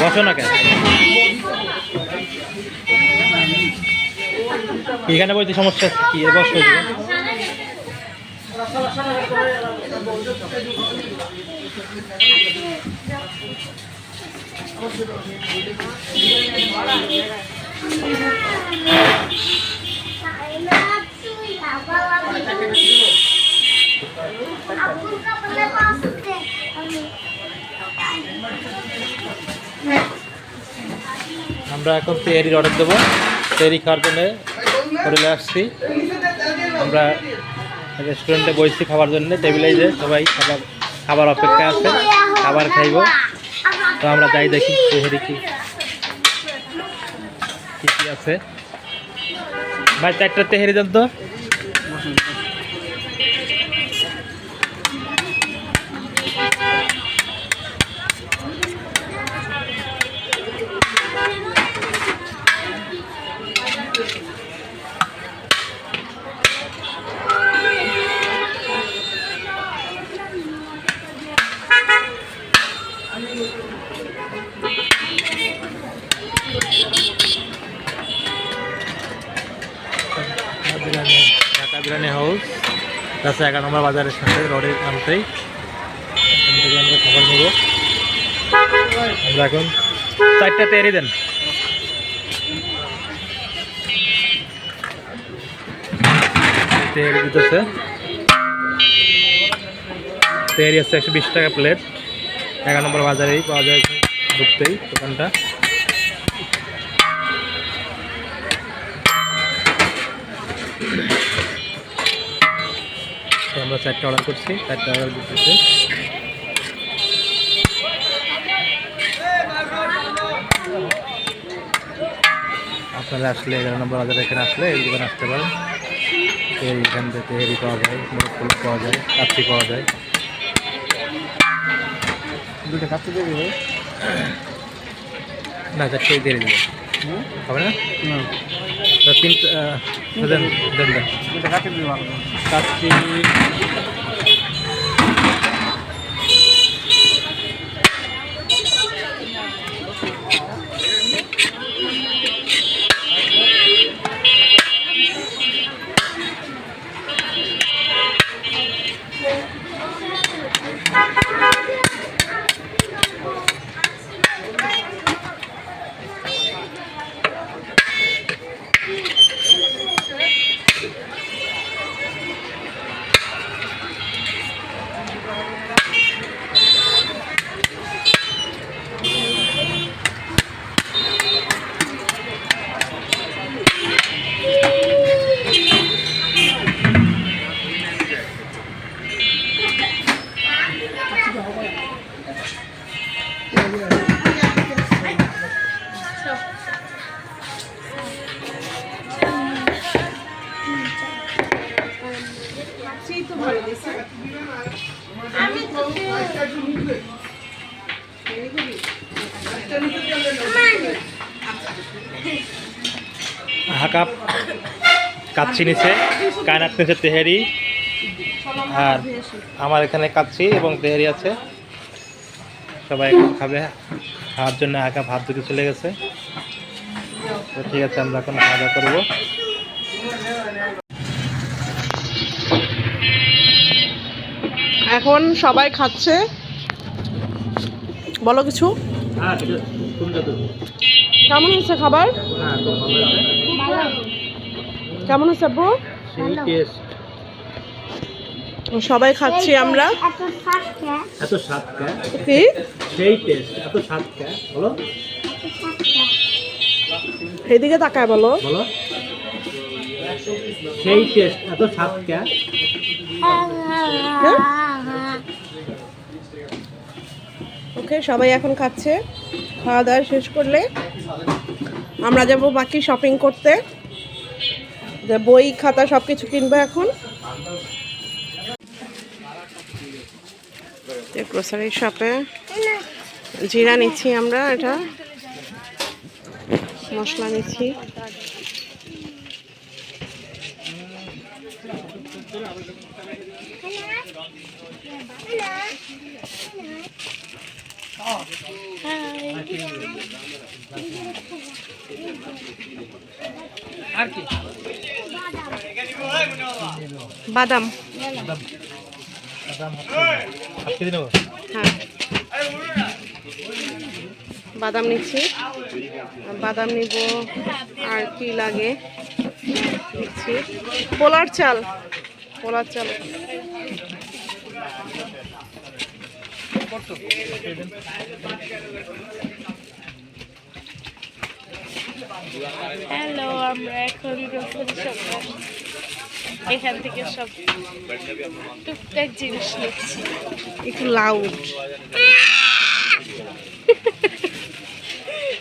বসো না কেন? এখানে বলছি সমস্যা কি? বসো। এদিকে। আমরা এখন তেহারির অর্ডার দেবো। তেহারি খাওয়ার জন্য হোটেলে আসছি। আমরা রেস্টুরেন্টে বসছি খাবার জন্য। টেবিলে যে সবাই খাবার খাবার অপেক্ষা আছে। খাবার খাইব। তো আমরা যাই দেখি তেহারি কি আছে। ভাই, চারটা তেহারি দেন তো। বিরিয়ানি ঢাকা বিরিয়ানি হাউস রাস্তা এগারো নম্বর বাজারের সাথে রোডের নামতেই আমরা খাবার নেব আমরা এখন চারটা তৈরি দেন। তেহারি দিতেছে। তেহারি আছে একশো বিশ টাকা প্লেট এগারো নম্বর বাজারেই পাওয়া যায় ঢুকতেই দোকানটা। তো আমরা চারটে অর্ডার করছি চারটে অর্ডার দিতেছি। আপনারা আসলে এগারো নম্বর বাজার এখানে আসলে এই দোকানে আসতে পারেন। এইখান থেকে হেরি পাওয়া যায় মোরগ পোলাও পাওয়া যায় কাচ্চি পাওয়া যায়। দুটো কাছে দেবে। না চারটে দিয়ে দেবে। হবে না। না তো তিন আহ, দেন দেন দেন দুটো হাকাপ, কাচ্চি নিচে, কায়নাত নিচে তেহারি, আর আমার এখানে কাচ্চি এবং তেহারি আছে। সবাই এখন খাবে, খাওয়ার জন্য হাকাপ হাত ধুতে চলে গেছে। তো ঠিক আছে, আমরা এখন খাওয়া দাওয়া করব। এখন সবাই খাচ্ছে। বলো কিছু। হ্যাঁ কেমন হচ্ছে খাবার? কেমন হচ্ছে সেই সবাই খাচ্ছি আমরা। এত স্বাদ কি? সেই টেস্ট এত স্বাদ বলো। এদিকে তাকায় বলো। বলো। সেই টেস্ট এত স্বাদ কে? ওকে সবাই এখন খাচ্ছে। খাওয়া দাওয়া শেষ করলে আমরা যাব বাকি শপিং করতে। যে বই, খাতা সব কিছু কিনবো এখন। গ্রোসারি শপে জিরা নিচ্ছি আমরা, এটা। মশলা নিচ্ছি। বাদাম। হ্যাঁ। বাদাম নিচ্ছি। বাদাম নিব। আর কি লাগে? নিচ্ছি। পোলার চাল। পোলার চাল। হ্যালো আমরা এখন এখান থেকে সব টুকটাক জিনিস নিচ্ছি। একটু লাউড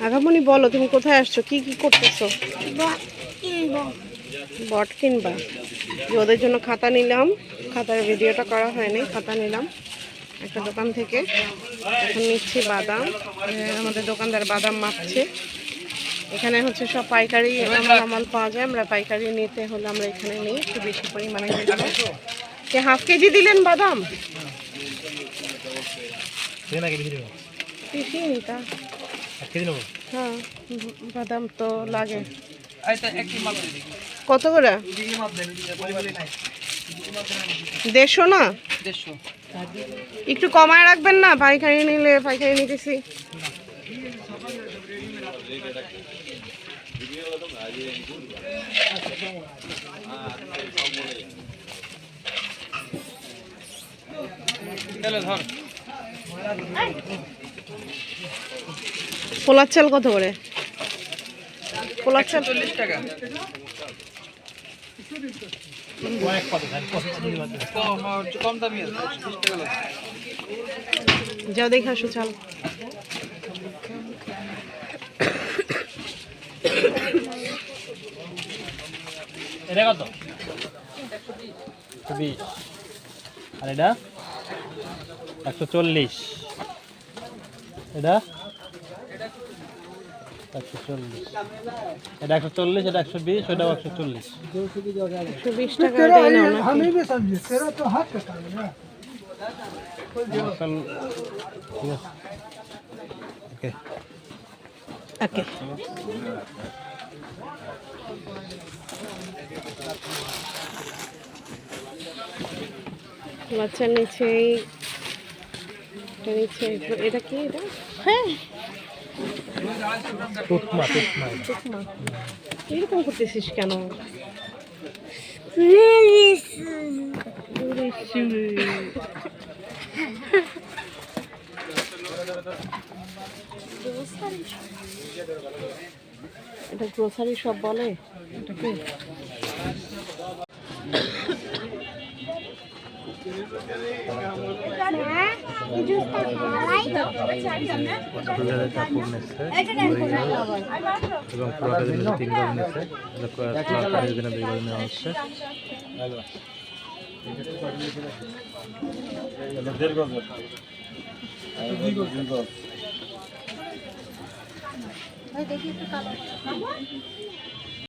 আগামনি বলো তুমি কোথায় আসছো? কি কি করতেছো? বট কিনবা। ওদের জন্য খাতা নিলাম। খাতার ভিডিওটা করা হয়নি খাতা নিলাম। একটা দোকান থেকে। এখন নিচ্ছি বাদাম। আমাদের দোকানদার বাদাম মাপছে এখানে হচ্ছে সব পাইকারি মালামাল পাওয়া যায়। আমরা পাইকারি নিতে হলে আমরা এখানে নিই একটু বেশি পরিমাণে কে হাফ কেজি দিলেন বাদাম? হ্যাঁ বাদাম তো লাগে। আচ্ছা কত করে? দেড়শো না? দেড়শো। একটু কমায় রাখবেন না? পাইকারি নিলে পাইকারি নিতেছি। পোলার চাল কত করে? পোলার চাল চল্লিশ টাকা। কম দামি যা দেখে আসো চাল। এটা কত? বিশ। আর এটা? একশো চল্লিশ। এটা? একশো চল্লিশ। এটা একশো চল্লিশ এটা একশো বিশ ওটাও একশো চল্লিশ। একশো বিশ টাকা ওকে। ওকে। বাচ্চার নিচে এটা নিচে এটা কি এটা? হ্যাঁ। এরকম করতেছিস কেন? এটা গ্রোসারি সব বলে? এটা কি? ফুলের কাপড় নিচ্ছে এবং পুরোটার জন্য তিন গজ নিচ্ছে পুরোটার জন্য দুই গজ নেওয়া হচ্ছে